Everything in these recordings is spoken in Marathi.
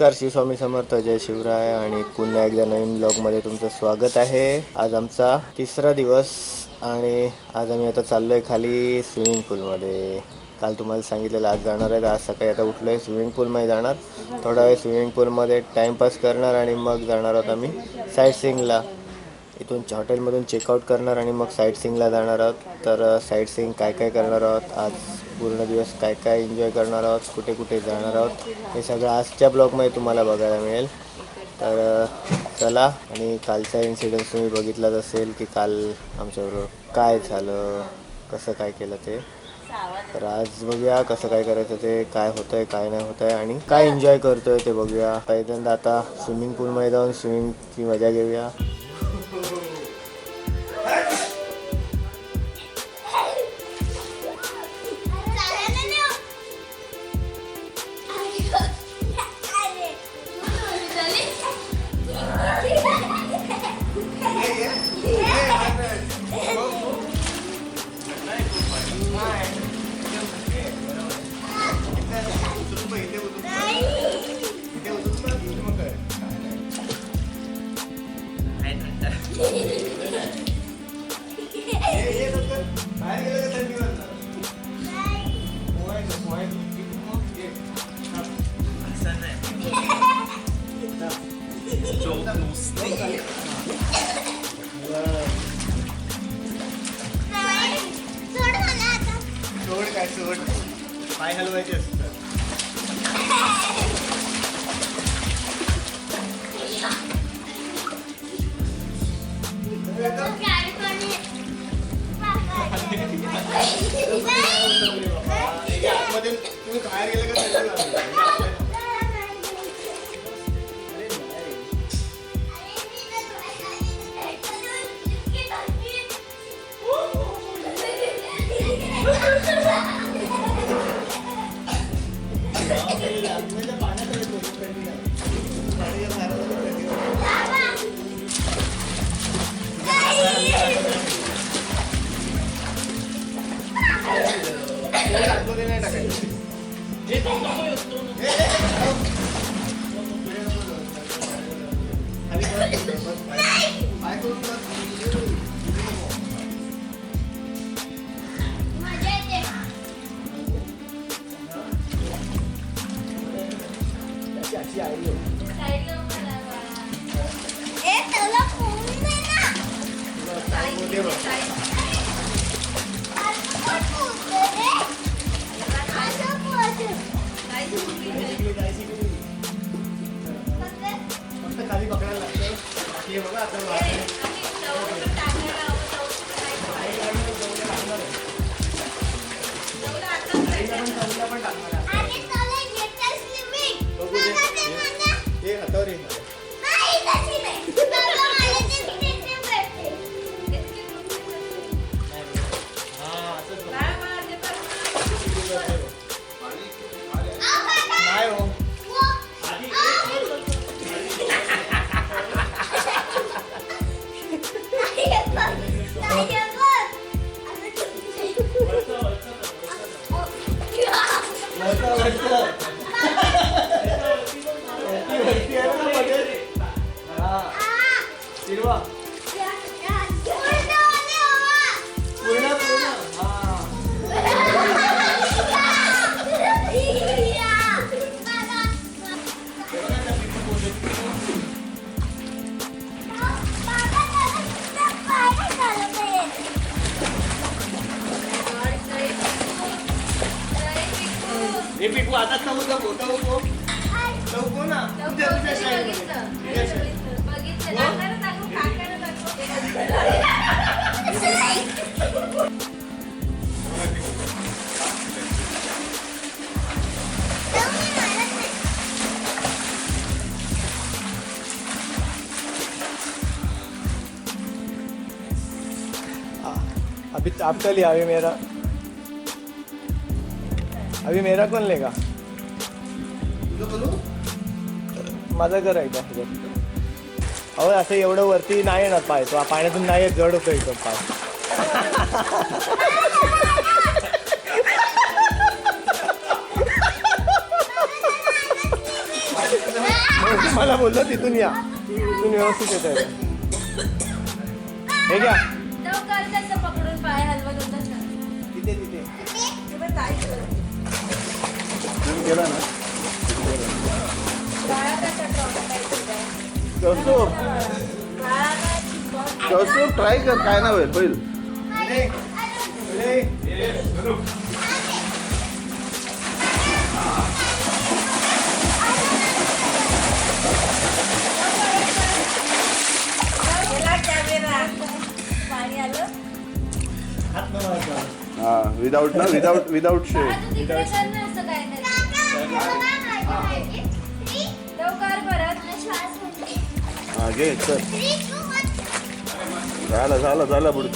नमस्कार श्री स्वामी समर्थ जय शिवराय आणि पुन्हा एकदा नवीन ब्लॉगमध्ये तुमचं स्वागत आहे. आज आमचा तिसरा दिवस आणि आज आम्ही आता चाललो आहे खाली स्विमिंग पूलमध्ये. काल तुम्हाला सांगितलेलं आज जाणार आहे आज सकाळी आता उठलो आहे स्विमिंग पूलमध्ये जाणार. थोडा वेळ स्विमिंग पूलमध्ये टाईमपास करणार आणि मग जाणार आहोत आम्ही साईट सिंगला इथून हॉटेलमधून चेकआउट करणार आणि मग साईट सिंगला जाणार आहोत. तर साईट सिंग काय काय करणार आहोत? आज पूर्ण दिवस काय काय एन्जॉय करणार आहोत? कुठे कुठे जाणार आहोत? हे सगळं आजच्या ब्लॉगमध्ये तुम्हाला बघायला मिळेल. तर चला आणि कालचा इन्सिडन्स तुम्ही बघितलाच असेल की काल आमच्याबरोबर काय झालं? कसं काय केलं ते? तर आज बघूया कसं काय करायचं ते काय होतंय काय नाही होतंय आणि काय एन्जॉय करतोय ते बघूया. पहिल्यांदा आता स्विमिंग पूलमध्ये जाऊन स्विमिंगची मजा घेऊया. त्याची आजी आई आहे. तुला काय बोलते बघ. शिकली, काय शिकली? फक्त खाली पकडायला लागतं. बाकी हे बघा आता आपका लिया अभी मेरा। अभी मेरा कौन लेगा? माझा घर एकदा अहो असं एवढं वरती नाही येणार पाय. तो पाण्यातून नाही येत जड होतो एकदम पाय. मला बोललो तिथून या. तिथून व्यवस्थित येत आहे हे घ्या. ट्राय कर काय ना होईल मारायचा. हा. विदाऊट ना विदाऊट विदाऊट शे घे चल. झालं झालं झालं पुढे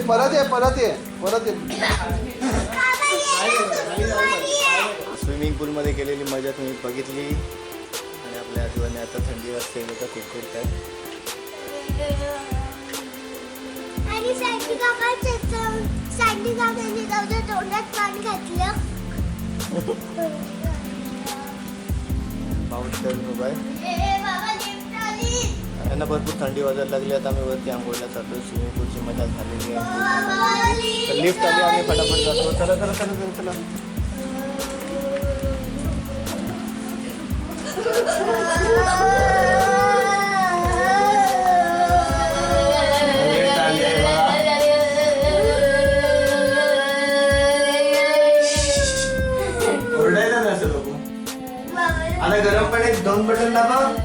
ये परत ये परत ये परत ये. स्विमिंग पूलमध्ये केलेली मजा तुम्ही बघितली. आणि आपल्या आजोबांनी आता थंडी वाजते लोक जाऊन तोंडात पाणी घातलं. पाऊस तर उभा त्यांना भरपूर थंडी वाजायला लागली. आता आम्ही वरती आंघोळीला जातो. स्विमिंग पूलची मजा झालेली आहे. तर लिफ्ट आली आम्ही फटाफट जातो. चला चला चला चला चला. गरम पाण्यात दोन बटन दाबा.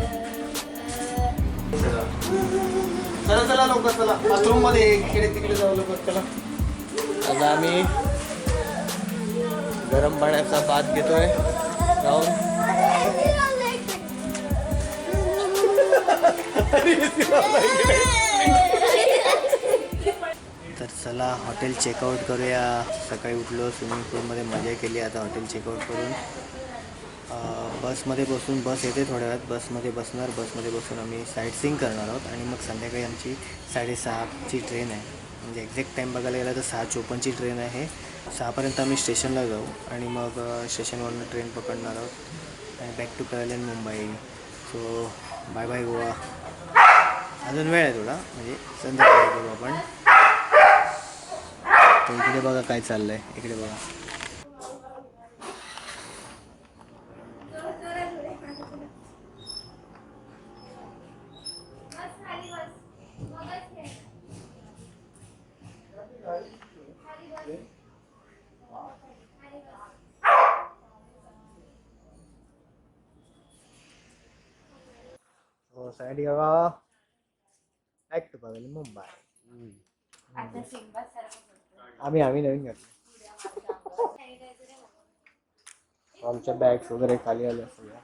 लवकर चला? बाथरूममध्ये इकडे तिकडे जाऊ लवकर चला. आता आम्ही गरम पाण्याचा बाथ घेतोय. जाऊन. तर चला हॉटेल चेकआउट करूया. सकाळी उठलो स्विमिंग पूलमध्ये मजा केली आता हॉटेल चेकआउट करून. बसमध्ये बसून बस येते थोड्या वेळात. बसमध्ये बसणार बसमध्ये बसून आम्ही साईट सिंग करणार आहोत. आणि मग संध्याकाळी आमची साडेसहाची ट्रेन आहे. म्हणजे एक्झॅक्ट टाईम बघायला गेला तर सहा चोपन्नची ट्रेन आहे. सहापर्यंत आम्ही स्टेशनला जाऊ. आणि मग स्टेशनवरून स्टेशनवरनं ट्रेन पकडणार आहोत. आणि back to Kalyan Mumbai so bye bye Goa. अजून वेळ आहे थोडा. म्हणजे संध्याकाळी करू आपण. तर इकडे बघा काय चाललं आहे इकडे बघा. साठी बघा बॅक टू कल्याण मुंबई आता सारखं आम्ही आम्ही नवीन घेतलं आमच्या बॅग्स वगैरे खाली आल्या सगळ्या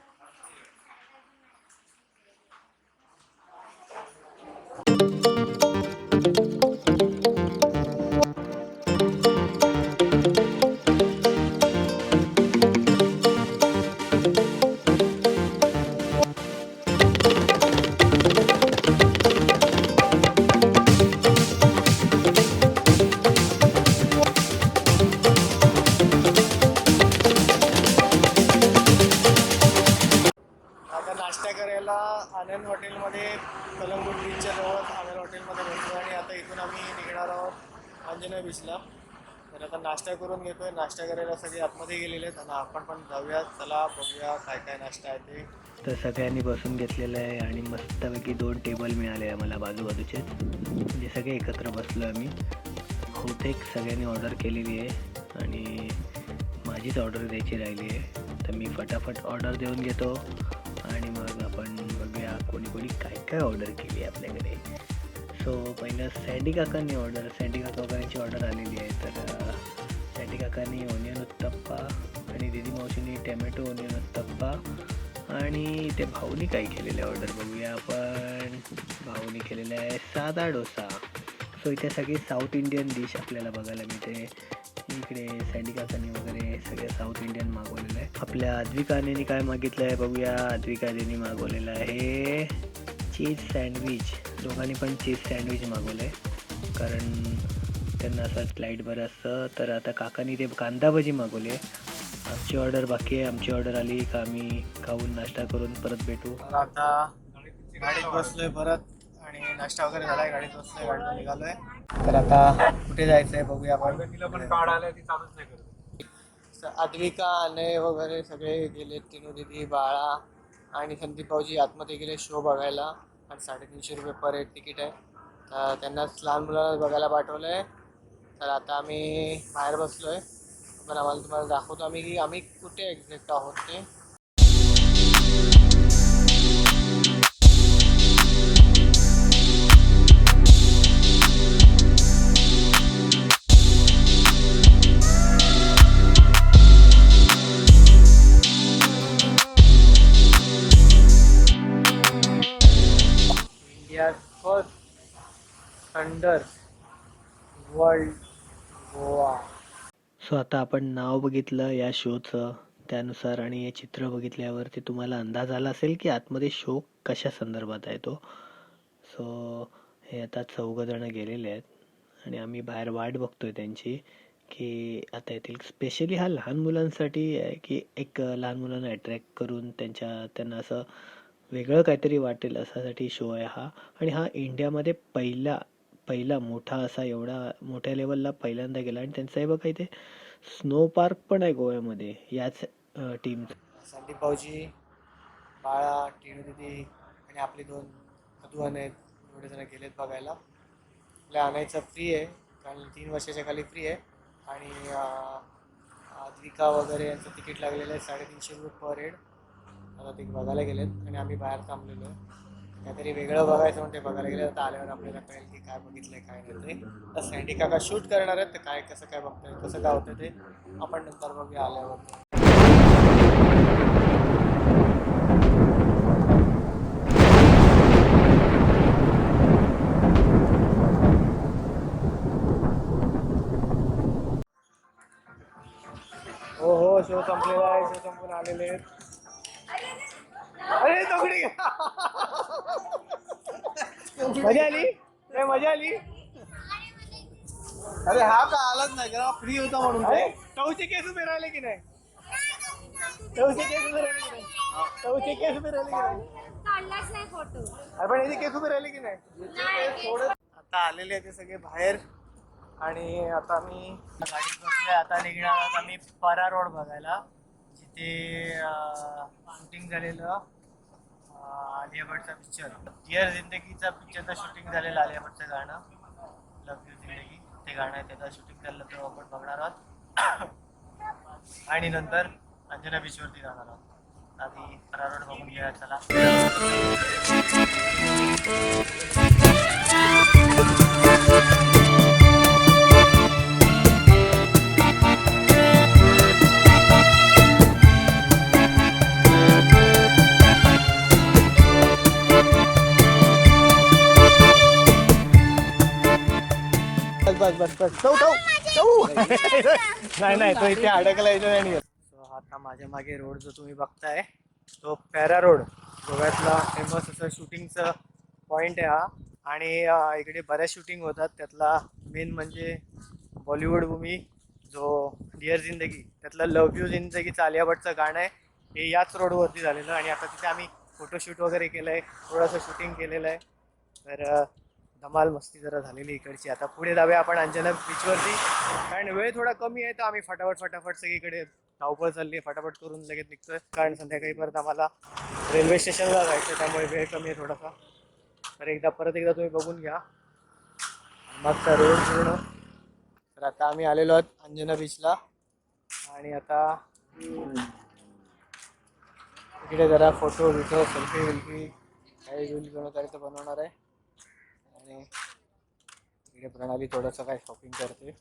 नाश्ता करायला सगळे आतमध्ये गेलेले आहेत. आणि आपण पण जाऊया. चला बघूया काय काय नाश्ता आहे ते. तर सगळ्यांनी बसून घेतलेलं आहे आणि मस्तपैकी दोन टेबल मिळाले आम्हाला बाजूबाजूचे. म्हणजे सगळे एकत्र बसलो आम्ही. बहुतेक सगळ्यांनी ऑर्डर केलेली आहे आणि माझीच ऑर्डर द्यायची राहिली आहे. तर मी फटाफट ऑर्डर देऊन घेतो आणि मग आपण बघूया कोणी कोणी काय काय ऑर्डर केली आहे आपल्याकडे. सो पहिलं सँडी काकांनी ऑर्डर सँडी काकांची ऑर्डर आलेली आहे. तर अं, सँडी ओनियन उत्तप्पा आणि दिदी मावशीने टॅमॅटो ओनियन उत्तप्पा आणि त्या भाऊनी काय केलेलं आहे ऑर्डर बघूया आपण. भाऊनी केलेलं आहे साधा डोसा. सो इथे सगळी साऊथ इंडियन डिश आपल्याला बघायला मिळते. इकडे सँडी काकांनी वगैरे सगळे साऊथ इंडियन मागवलेलं आहे. आपल्या अद्विकाने काय मागितलं आहे बघूया. अद्विकाने मागवलेलं आहे चीज सँडविच दोघांनी पण चीज सँडविच मागवलं आहे कारण त्यांना असं लाइट बरं असतं. तर आता काकांनी ते कांदा भजी मागवली. आहे आमची ऑर्डर बाकी आहे. आमची ऑर्डर आली का आम्ही खाऊन नाश्ता करून परत भेटू. आता गाडीत बसलोय परत आणि नाश्ता वगैरे झालाय. गाडीत बसलोय गाडीत निघालोय. तर आता कुठे जायचंय बघूया आपण. अद्विका अनय वगैरे सगळे गेले तिनू दिदी बाळा आणि संदीप भाऊजी आतमध्ये गेले शो बघायला. आणि साडेतीनशे रुपये पर हेड तिकीट आहे. तर त्यांनाच लहान मुलांना बघायला पाठवलं आहे तर आता आम्ही बाहेर बसलो आहे पण आम्हाला तुम्हाला दाखवतो आम्ही की आम्ही कुठे एक्झॅक्ट आहोत ते. फर्स्ट थंडर वर्ल्ड सो आता आपण नाव बघितलं या शोचं त्यानुसार आणि हे चित्र बघितल्यावरती तुम्हाला अंदाज आला असेल की आतमध्ये शो कशा संदर्भात आहे तो. सो हे आता चौघजणं गेलेले आहेत आणि आम्ही बाहेर वाट बघतोय त्यांची की आता येथील स्पेशली हा लहान मुलांसाठी आहे की एक लहान मुलांना अट्रॅक्ट करून त्यांच्या त्यांना असं वेगळं काहीतरी वाटेल असासाठी शो आहे हा. आणि हा इंडियामध्ये पहिला पहिला मोठा असा एवढा मोठ्या लेवलला पहिल्यांदा गेला आणि त्यांचं हे बघा इथे स्नो पार्क पण आहे गोव्यामध्ये याच टीम संदीप भाऊजी बाळा टिनू दिदी आणि आपले दोन अधुवान आहेत एवढे जण गेलेत बघायला. आपल्या आणायचं फ्री आहे कारण तीन वर्षाच्या खाली फ्री आहे. आणि द्विका वगैरे यांचं तिकीट लागलेलं आहे साडेतीनशे रुपये पर हेड आता ते बघायला गेलेत आणि आम्ही बाहेर थांबलेलो आहे. काहीतरी वेगळं बघायचं म्हणते बघायला गेलं. तर आल्यावर आपल्याला कळेल की काय बघितलंय काय नाही ते. तर सँडी काका शूट करणार आहेत तर काय कसं काय बघताय कसं काय होतं ते आपण नंतर बघूया आल्यावर. हो हो शो संपलेला आहे शो संपून आलेले आहेत. अरे दगडी. मजा आली? ए, मजा आली? अरे हा का आलाच नाही का फ्री होता म्हणून ते. टवचे केस उभे राहिले की नाही? टवचे केस उभे राहिले की नाही? टवचे केस उभे राहिले की नाही? काढलाच नाही फोटो अरे पण याचे केस उभे राहिले की नाही? आता आलेले ते सगळे बाहेर आणि आता मी गाडीत बसलोय. आता निघणार आहोत आम्ही परा रोड बघायला. ते शूटिंग झालेलं आलिया भटचा पिक्चर डिअर जिंदगीचा पिक्चरचं शूटिंग झालेलं आलिया भटचं गाणं. लव यू जिंदगी. ते गाणं आहे त्याचं शूटिंग झालं तर आपण बघणार आहोत. आणि नंतर अंजना बीचवरती जाणार आहोत. आधी फरारोड बघून घ्या चला. बस बस चौ चौ. चौ. नाही नाही तो इथे अडकलायचं नाही आता माझ्या मागे रोड जो तुम्ही बघताय तो पॅरा रोड. गोव्यातला फेमस असं शूटिंगचं पॉइंट आहे हा. आणि इकडे बऱ्याच शूटिंग होतात. त्यातला मेन म्हणजे बॉलिवूड भूमी जो डिअर जिंदगी त्यातलं लव यू जिंदगीचं आलिया भटचं गाणं आहे. हे याच रोडवरती झालेलं. आणि आता तिथे आम्ही फोटोशूट वगैरे केलं आहे थोडंसं शूटिंग केलेलं आहे. तर धमाल मस्ती जरा झालेली इकडची. आता पुढे जाऊया आपण अंजना बीचवरती कारण वेळ थोडा कमी आहे तर आम्ही फटाफट फटाफट सगळीकडे धावपळ चालली आहे. फटाफट करून लगेच निघतोय. कारण संध्याकाळी परत आम्हाला रेल्वे स्टेशनला जायचं त्यामुळे वेळ कमी आहे थोडासा. तर एकदा परत एकदा तुम्ही बघून घ्या. मागचा रोड पूर्ण. तर आता आम्ही आलेलो आहोत अंजना बीचला आणि आता इकडे जरा फोटो बिटो सेल्फी वेल्फी काही रील बनवता बनवणार आहे. आणि इकडे प्रणाली थोडंसं काय शॉपिंग करते.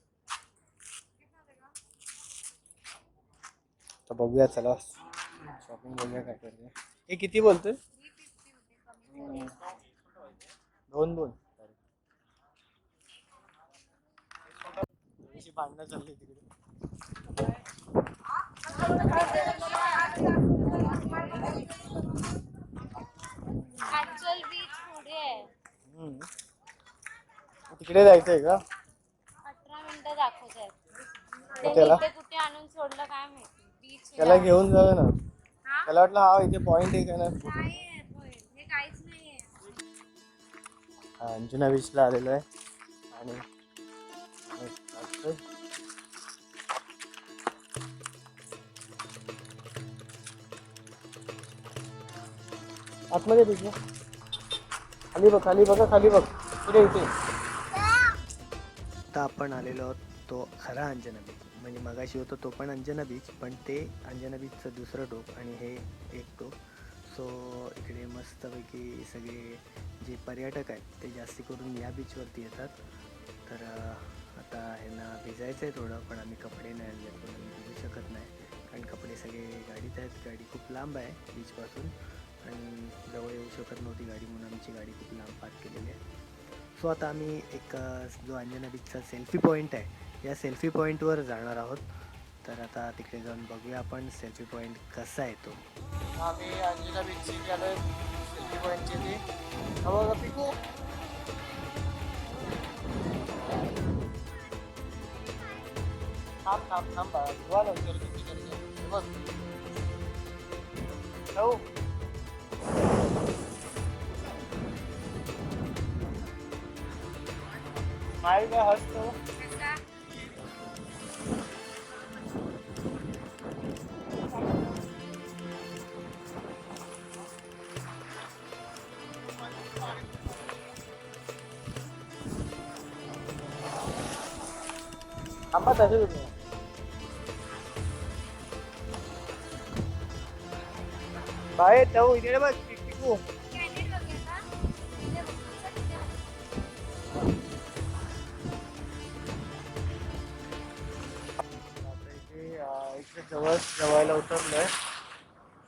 तर बघूया चला. शॉपिंग बघूया काय करते. हे किती बोलतोय? दोन दोन. भांडणं चालली तिकडे ऍक्च्युअल बीच पुढे आहे हम्म. तिकडे जायचंय का? अठरा मिनिटं दाखवत आहेत मग त्याला? इथे कुठे आणून सोडलं काय माहिती? बीच त्याला घेऊन जाऊया ना. हा? त्याला वाटलं हा इथे पॉइंट आहे का ना. नाही आहे point. हे काहीच नाहीये अंजुना बीचला आलेलो आहे. आणि. आतमध्ये बीच खाली बघ खाली बघा खाली बघ. इकडे इथे आत्ता आपण आलेलो आहोत तो खरा अंजना बीच म्हणजे मगाशी होतो तो पण अंजना बीच पण ते अंजना बीचचं दुसरं टोक आणि हे एक टोक सो इकडे मस्तपैकी सगळे जे पर्यटक आहेत ते जास्ती करून या बीचवरती येतात. तर आता ह्यांना भिजायचं आहे थोडं पण आम्ही कपडे नाही आणले पण भिजू शकत नाही. कारण कपडे सगळे गाडीत आहेत गाडी खूप लांब आहे बीचपासून आणि जवळ येऊ शकत नव्हती गाडी म्हणून आमची गाडी खूप लांब पार्क केलेली आहे. सो आता आम्ही एक जो अंजना बीचचा सेल्फी पॉईंट आहे या सेल्फी पॉईंटवर जाणार आहोत. तर आता तिकडे जाऊन बघूया आपण सेल्फी पॉईंट कसा आहे तो. आम्ही अंजना बीचची गेलो सेल्फी पॉईंटची ती बघा पिकू. थांब थांब थांब बाळा. धुवा लवकर किती गरज आहे. हे बघ जाऊ माय काय हसतो थांबा तसे तुम्ही बाहेर जाऊ इकडे बघ टिकू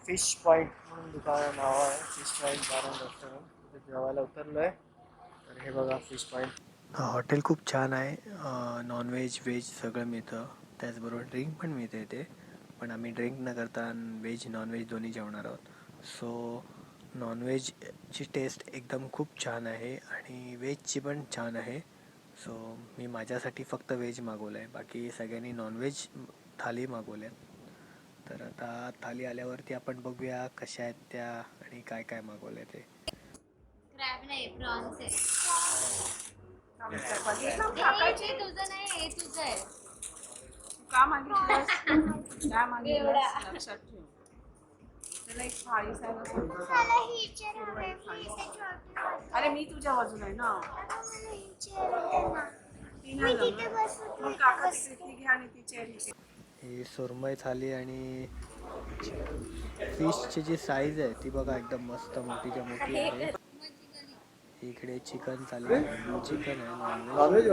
फिश पॉईंट म्हणून दुकान नाव आहे. फिश पॉईंट बारा रेस्टॉरंट तिथे जेवायला उतरलोय. तर हे बघा फिश पॉईंट हॉटेल खूप छान आहे. नॉनव्हेज व्हेज सगळं मिळतं. त्याचबरोबर ड्रिंक पण मिळते इथे. पण आम्ही ड्रिंक न करता व्हेज नॉनव्हेज दोन्ही जेवणार आहोत. सो नॉनव्हेजची टेस्ट एकदम खूप छान आहे आणि व्हेजची पण छान आहे. सो मी माझ्यासाठी फक्त व्हेज मागवलं आहे बाकी सगळ्यांनी नॉनव्हेज थाली मागवल्या तर आता थाली आल्यावरती आपण बघूया कशा आहेत त्या आणि काय काय मागवलं ते. क्रॅब नाही प्रॉन्स आहे. चपाती तुझं नाही हे तुझं आहे. का काय मागितलंस एवढा. लक्षात ठेव. त्याला एक थाळी. अरे मी तुझ्या बाजूला आहे ना. मला चेअर दे ना. ती मी नाही तिथे जमणार. बसू मग काका तिथे घ्या आणि ती चेअर ही सुरमई थाली आणि फिशची जी साईज आहे ती बघा एकदम मस्त मोठीच्या मोठी आहे. इकडे चिकन थाली आहे चिकन आहे नॉनव्हेज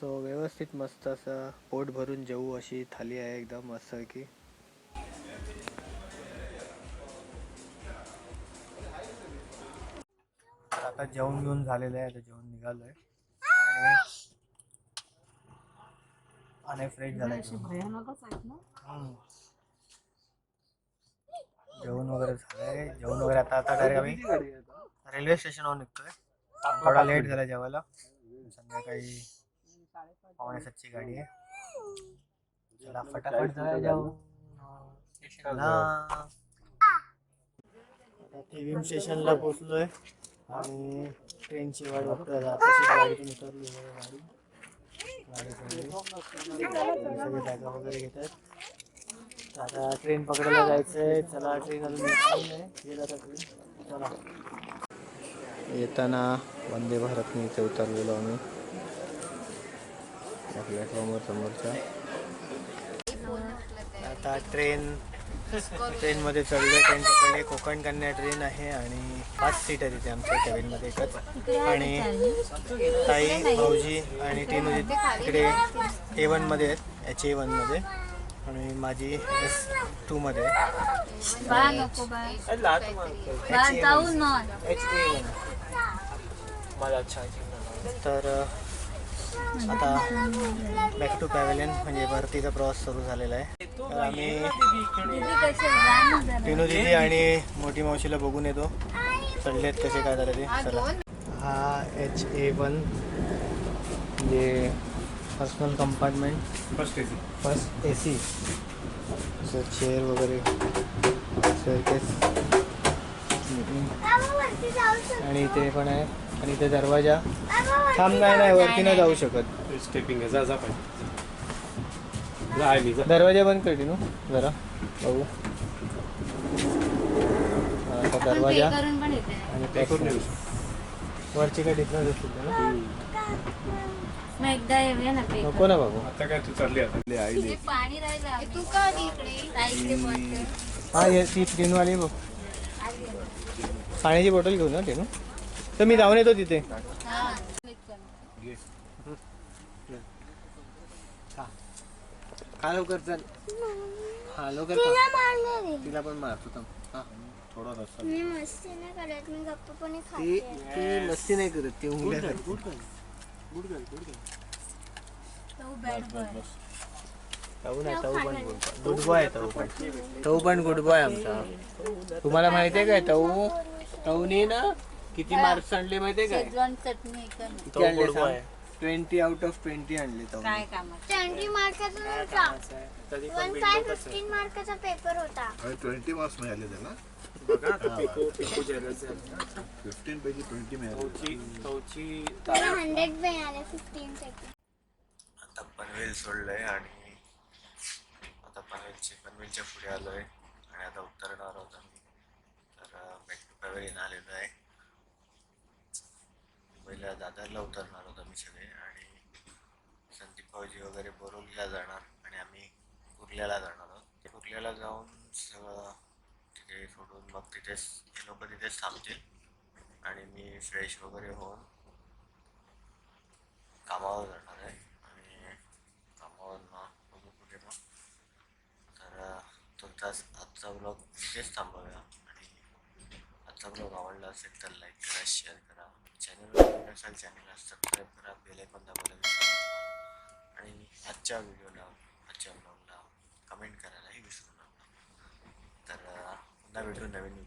सो व्यवस्थित मस्त असं पोट भरून जेवू अशी थाली आहे एकदम मस्त की. आता जेवण घेऊन झालेलं आहे आता जेवण निघालोय. आणि आणि फ्रेश हम्म. जेवण वगैरे झालंय. जेवण वगैरे आता आता डायरेक्ट आम्ही रेल्वे स्टेशनवर निघतोय. थोडा लेट झाला जेवायला. संध्याकाळी पावणे सातची गाडी आहे. चला फटाफट जाऊया जाऊ स्टेशनला. आता केविम स्टेशनला पोहोचलोय. आणि ट्रेनची गाडीतून उतरली आहे गाडी. सगळी जागा वगैरे घेतात. आता ट्रेन पकडायला जायचंय. चला ट्रेन अजून आता ट्रेन. चला. येताना वंदे भारतने इथे उतरलेलो आम्ही. या प्लॅटफॉर्मवर समोरच्या. आता ट्रेन ट्रेनमध्ये चढलो ट्रेन पकडली कोकण कन्या ट्रेन आहे आणि पाच सीट आहे तिथे आमच्या कॅबिनमध्ये एकच. आणि ताई भाऊजी आणि टीनू तिकडे ए वनमध्ये आहेत एच ए वनमध्ये आणि माझी एस टूमध्ये तर आता बॅक टू पॅव्हलियन म्हणजे भरतीचा प्रवास सुरू झालेला आहे. तर आम्ही दीदी कसे जा ना जरा. टिनू दिदी आणि मोठी मावशीला बघून येतो. चढलेत कसे काय झाले ते? चला. हा एच ए वन म्हणजे personal compartment first AC first A C chair वगैरे आणि इथे पण आहे. आणि इथे दरवाजा. बाबा थांब नाही नाही वरती नाही जाऊ शकत. स्टेपिंग आहे. जा जा पाहिजे जा आहे मी जा. दरवाजा बंद कर टिनू. जरा. बघू. हा, आता दरवाजा. करून पण येते. आणि ते करून वरची काय डिफरन्स असतील ना? मग एकदा येऊया ना पे नको ना बघू. आता काय तू चालली आता? आईली पाणी राहिलं तू का इकडे? हा ये ती टिनूवाली बघ. पाण्याची बॉटल घेऊ ना. टिनू तर मी जाऊन येतो तिथे. हा हा लवकर चल. हा लवकर तिला पण मारतो हा. थोडा मी मस्ती नाही करत मी ती खाते. ती मस्ती नाही करत ती उंगल्या तो गुड बॉय आहे ताऊ पण. ताऊ पण गुड बॉय आमचा. तुम्हाला माहिती आहे काय? ताऊ ताऊनी ना किती मार्क्स आणले माहिती आहे काय? ट्वेंटी आउट ऑफ ट्वेंटी आणले ताऊ काय कामात ट्वेंटी मार्काचा पेपर होता. ट्वेंटी मार्क्स मिळाले त्याला? फिफ्टीन पैकी ट्वेंटी मिळाले. आता पनवेल सोडलंय आणि पनवेलचे पनवेलच्या पुढे आहे. आणि आता उतरणार आहोत आम्ही. तर बॅक टू पॅवेलियन आलेलो आहे. मुंबईला दादरला उतरणार आहोत आम्ही सगळे. आणि संदीप भाऊजी वगैरे बोरवलीला जाणार. आणि आम्ही कुर्ल्याला जाणार आहोत. कुर्ल्याला जाऊन सगळं तिथे सोडून मग तिथेच हे लोक तिथेच थांबतील. आणि मी फ्रेश वगैरे होऊन कामावर जाणार आहे आणि कामावर ना बघू कुठे मग तर अं, तुमचाच आजचा ब्लॉग इथेच थांबवूया. आणि आजचा ब्लॉग आवडला असेल तर लाईक करा शेअर करा. चॅनलवर नसेल चॅनलला सबस्क्राईब करा बेल दाबायला आणि आजच्या व्हिडिओला आजच्या ब्लॉगला कमेंट करायलाही विसरू नका. तर पुन्हा व्हिडिओ नवीन